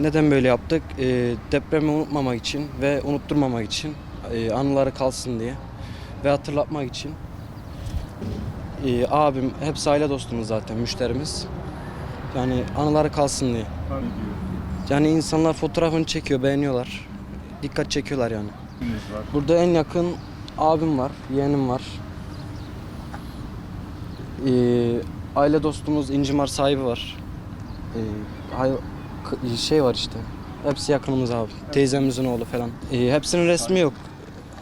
Neden böyle yaptık? Ee, depremi unutmamak için ve unutturmamak için, e, anıları kalsın diye ve hatırlatmak için. Ee, abim, hepsi aile dostumuz zaten, müşterimiz. Yani anıları kalsın diye. Yani insanlar fotoğrafını çekiyor, beğeniyorlar. Dikkat çekiyorlar yani. Burada en yakın abim var, yeğenim var. Ee, aile dostumuz İncimar sahibi var. Ee, hay- şey var işte. Hepsi yakınımız abi. Teyzemizin oğlu falan. Ee, hepsinin resmi yok.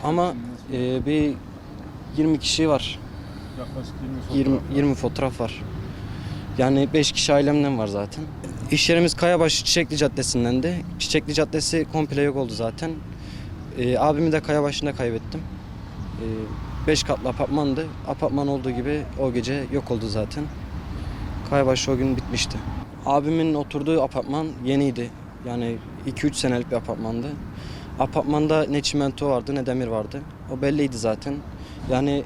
Ama e, bir 20 kişi var. Yaklaşık 20 20, fotoğraf var. 20 fotoğraf var. Yani 5 kişi ailemden var zaten. İş yerimiz Kayabaşı Çiçekli Caddesi'nden de. Çiçekli Caddesi komple yok oldu zaten. Ee, abimi de Kayabaşı'nda kaybettim. 5 katlı apartmandı. Apartman olduğu gibi o gece yok oldu zaten. Kayabaşı o gün bitmişti. Abimin oturduğu apartman yeniydi. Yani 2-3 senelik bir apartmandı. Apartmanda ne çimento vardı ne demir vardı. O belliydi zaten. Yani